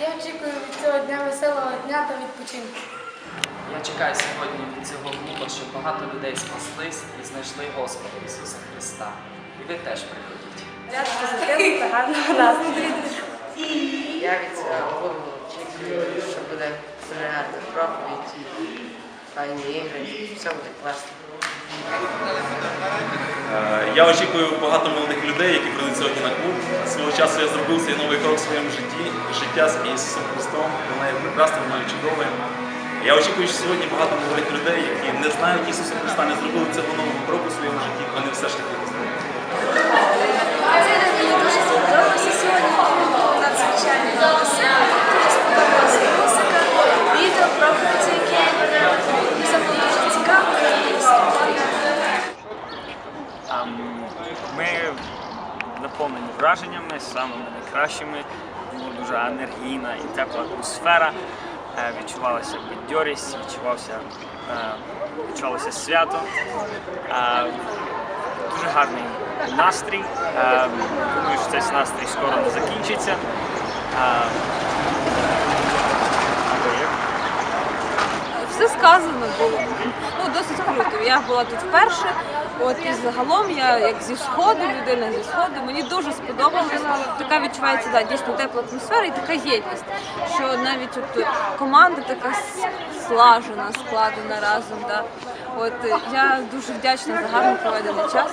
Я очікую від цього дня веселого дня та відпочинку. Я чекаю сьогодні від цього клубу, щоб багато людей спаслись і знайшли Господа Ісуса Христа. І ви теж приходіть. Ряд позитиву та гарного настрою. Я від цього клубу очікую, що буде дуже гарна проповідь, файні ігри, все буде класно. Е, Я очікую багато молодих людей, які прийдуть сьогодні на клуб. Свого часу я зробив цей новий крок в своєму житті, життя з Ісусом Христом. Вона є прекрасна, вона є чудовою. Я очікую, що сьогодні багато молодих людей, які не знають Ісуса Христа, не зробили цього нового кроку в своєму житті, вони все ж таки Ми наповнені враженнями, самими найкращими. Була дуже енергійна і тепла атмосфера. Е, Відчувалася бадьорість, відчувався, е, відчувалося свято. Е, Дуже гарний настрій. Думаю, що цей настрій скоро не закінчиться. Все сказано було. Ну, досить круто. Я була тут вперше. От і загалом я як зі сходу, людина зі сходу, мені дуже сподобалось. Така відчувається да, дійсно тепла атмосфера і така єдність, що навіть от команда така слажена, складена разом. Да. От я дуже вдячна за гарно проведений час.